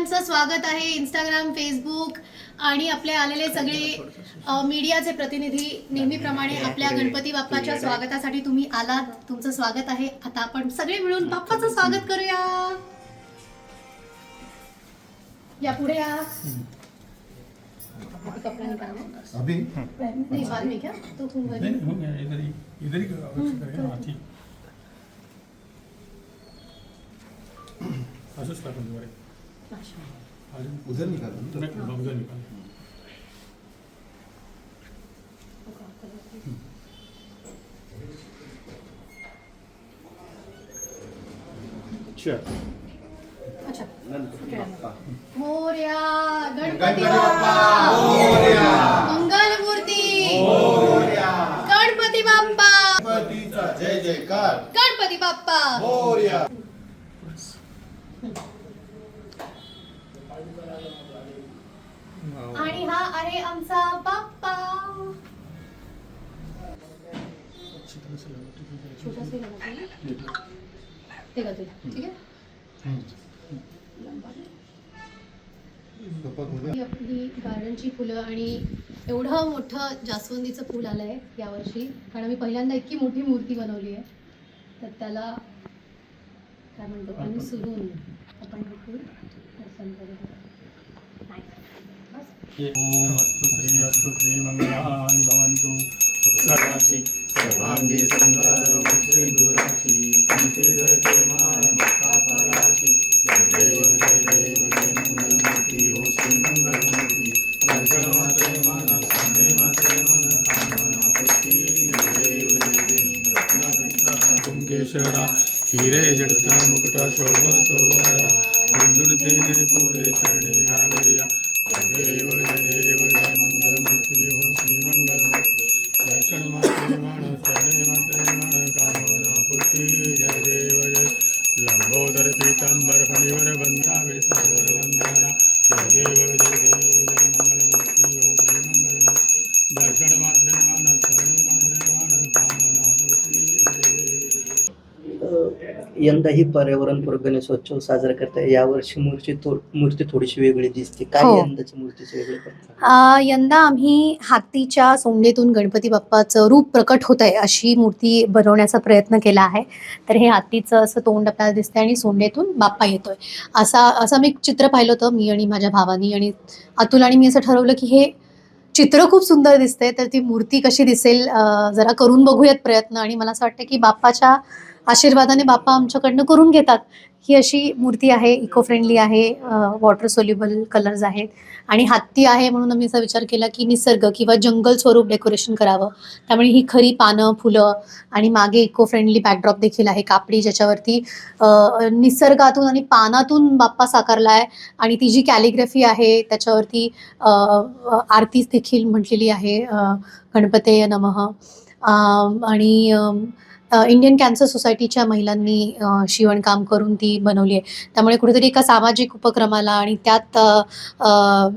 सगळ्यांचं स्वागत आहे इंस्टाग्राम फेसबुक आणि आपले आलेले सगळे मीडियाचे प्रतिनिधी. नेहमीप्रमाणे आपल्या गणपती बाप्पाच्या स्वागतासाठी तुम्ही आलात. तुमचं स्वागत आहे. आता आपण सगळे मिळून बाप्पाचं स्वागत करूया. या पुढे या. अभी? नाही बाद में क्या? तो तुम नहीं नहीं, हो गया इधर ही इधर ही अवश्य करेगा हाँ ठीक. असंच टाकून उधर निकालो बाजूला निकाल अच्छा मोर्या गणपती गणपती बाप्पा मोरया. मंगल मूर्ती गणपती बाप्पा गणपतीचा जय जयकार गणपती बाप्पा मोरया आणि हा आहे आमचा बाप्पा. ही आपली गार्डनची फुलं आणि एवढं मोठं जास्वंदीचं फुल आलं आहे यावर्षी. कारण मी पहिल्यांदा इतकी मोठी मूर्ती बनवली आहे. तर त्याला काय म्हणतो? अनुसरून आपण हे फुल अर्पण करूया. ओम अस्तु श्री अस्तु श्री भवन्तु सुखराशि सर्वांगी धरते जय देव जय देव जय हो दर्शन मात्रे मात्रे जय देव जय देव हिरे जडता मुकुटा शोभतो वरा पुरे चरणे गागरिया जय देव जय हो श्री दर्शन मात्रे मन चरणे मात्रे मन कामना पुष्टी जय देव जय लंबोदर पीतांबर फणिवर बंधावे सर्वर वंदना जय देव यंदाही पर्यावरणपूरक गणेशोत्सव साजरा करताय. यावर्षी मूर्ती थो मूर्ती थोडीशी वेगळी दिसते. काय हो. यंदाची मूर्तीची वेगळी करता आ, यंदा आम्ही हातीच्या सोंडेतून गणपती बाप्पाचं रूप प्रकट होत आहे अशी मूर्ती बनवण्याचा प्रयत्न केला आहे. तर हे हातीचं असं तोंड आपल्याला दिसतंय आणि सोंडेतून बाप्पा येतोय. असा असं मी चित्र पाहिलं होतं मी आणि माझ्या भावानी आणि अतुल आणि मी असं ठरवलं की हे चित्र खूप सुंदर दिसतंय. तर ती मूर्ती कशी दिसेल अ, जरा करून बघूयात प्रयत्न. आणि मला असं वाटतं की बाप्पाच्या आशीर्वादाने बाप्पा आमच्याकडनं करून घेतात. ही अशी मूर्ती आहे इको फ्रेंडली आहे वॉटर सोल्युबल कलर्स आहेत. आणि हत्ती आहे म्हणून आम्ही असा विचार केला की निसर्ग किंवा जंगल स्वरूप डेकोरेशन करावं. त्यामुळे ही खरी पानं फुलं आणि मागे इको फ्रेंडली बॅकड्रॉप देखील आहे कापडी ज्याच्यावरती निसर्गातून आणि पानातून बाप्पा साकारला आहे आणि ती जी कॅलिग्राफी आहे त्याच्यावरती आरतीच देखील म्हटलेली आहे अ, गणपतेय नमः. आणि इंडियन कॅन्सर सोसायटीच्या महिलांनी शिवणकाम करून ती बनवली आहे. त्यामुळे कुठेतरी एका सामाजिक उपक्रमाला आणि त्यात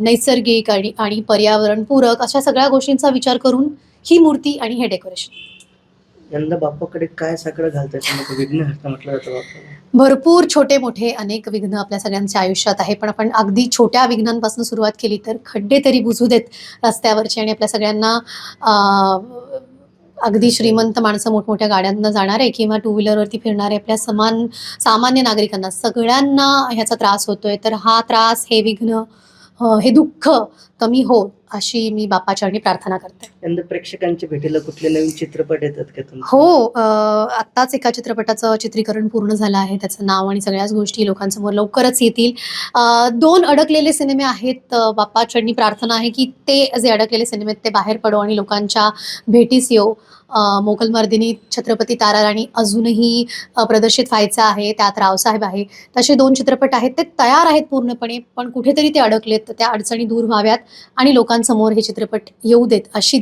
नैसर्गिक आणि आणि पर्यावरणपूरक अशा सगळ्या गोष्टींचा विचार करून ही मूर्ती आणि हे डेकोरेशन यंदा बाप्पाकडे काय साकडं घालताय? त्यामध्ये विघ्नहर्ता म्हटलं जातं बाप्पाला. भरपूर छोटे मोठे अनेक विघ्न आपल्या सगळ्यांच्या आयुष्यात आहे. पण आपण अगदी छोट्या विघ्नांपासून सुरुवात केली तर खड्डे तरी बुजू देत रस्त्यावरचे आणि आपल्या सगळ्यांना अगदी श्रीमंत माणसं मोठमोठ्या गाड्यांना जाणारे किंवा टू व्हीलरवरती फिरणारे आपल्या समान सामान्य नागरिकांना सगळ्यांना ह्याचा त्रास होतोय. तर हा त्रास हे विघ्न हे दुःख कमी हो अशी मी बाप्पाचरणी प्रार्थना करते. यंदा प्रेक्षकांच्या भेटीला कुठले नवीन चित्रपट येतात का तुमचे? हो आत्ताच एका चित्रपटाचं चित्रीकरण पूर्ण झालं आहे. त्याचं नाव आणि सगळ्याच गोष्टी लोकांसमोर लवकरच येतील. दोन अडकलेले सिनेमे आहेत. बाप्पा चढणी प्रार्थना आहे की ते जे अडकलेले सिनेमे आहेत ते बाहेर पडो आणि लोकांच्या भेटीस येऊ अ, मोगलमर्दिनी छत्रपती ताराराणी अजूनही अ, प्रदर्शित व्हायचं आहे. त्यात रावसाहेब आहे. तसे दोन चित्रपट आहेत. ते तयार आहेत पूर्णपणे पण कुठेतरी ते अडकलेत. तर त्या अडचणी दूर व्हाव्यात आणि लोकांसमोर हे चित्रपट येऊ देत अशी